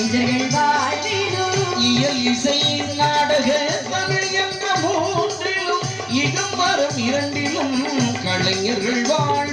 இரண்டிலும் கணிதர்கள் வாழ்விலும் இயல் இசை நாடக தமிழ் என்ற மூன்றிலும் இடம் வரும் இரண்டிலும் கலைஞர்கள் வாழ்விலும்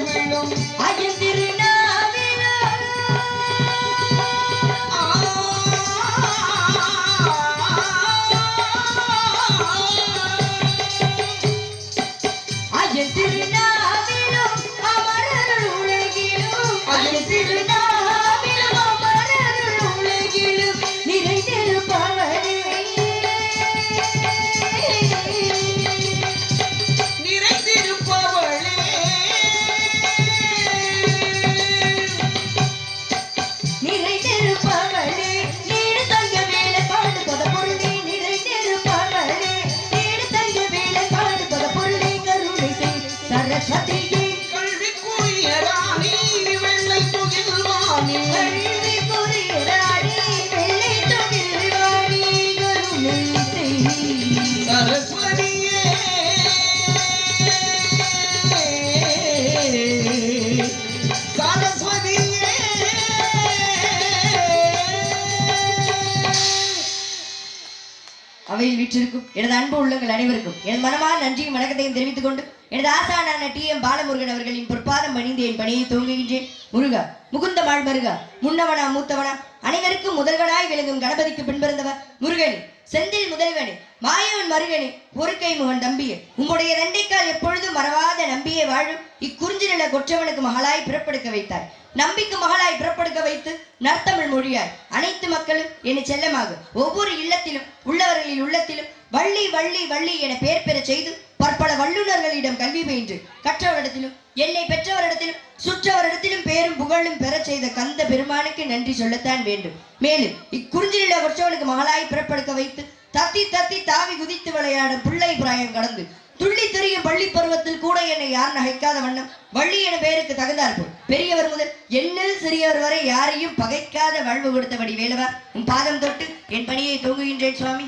Amen. அவையில் வீற்றிருக்கும். எனது அன்பு உள்ளங்கள் அனைவருக்கும் எனது மனமான நன்றியும் வணக்கத்தையும் தெரிவித்துக் கொண்டு எனது ஆசானான டி. எம். பாலமுருகன் அவர்களின் பொற்பாதம் பணிந்து என் பணியை துவங்குகின்றேன். முருகா முகுந்த மாள் மருகா முன்னவனா மூத்தவனா அனைவருக்கும் முதல்வனாய் விளங்கும் கணபதிக்கு பின்பிறந்தவர் முருகனே செந்தில் முதல்வனே மாயவன் மருகனே பொறுக்கை முகன் தம்பியே உம்முடைய ரெண்டைக்கால் எப்பொழுதும் அப்படியே வாழும் இக்குறிஞ்சி நில கொற்றவனுக்கு மகளாய் பிறப்படுக்க வைத்தார் நம்பிக்கு மகளாய் பிறப்படுக்க வைத்து நற்தமிழ் மொழியாய். அனைத்து மக்களும் என்னை செல்லமாக. ஒவ்வொரு இல்லத்திலும் உள்ளவர்களின் உள்ளத்திலும் வள்ளி வள்ளி வள்ளி என பெயர் பெறச் செய்து பற்பல வல்லுநர்களிடம் கல்வி பயின்று. கற்றவரிடத்திலும் என்னை பெற்றவரிடத்திலும் சுற்றவரிடத்திலும் பேரும் புகழும் பெறச் செய்த கந்த பெருமானுக்கு நன்றி சொல்லத்தான் வேண்டும். மேலும் இக்குறிஞ்சில வருஷவனுக்கு மகளாய் பிறப்படுக்க வைத்து தத்தி தத்தி தாவி குதித்து விளையாடும் பிள்ளை பிராயம் கடந்து துள்ளி தெரியும் பள்ளி பருவத்தில் கூட என்னை யார் நகைக்காத வண்ணம்? வள்ளி என பெயருக்கு தகுந்தாற்போல் பெரியவர் முதல் என்ன சிறியவர் வரை யாரையும் பகைக்காத வாழ்வு கொடுத்தபடி வேலவா? உன் பாதம் தொட்டு என் பணியை தூங்குகின்றேன் சுவாமி.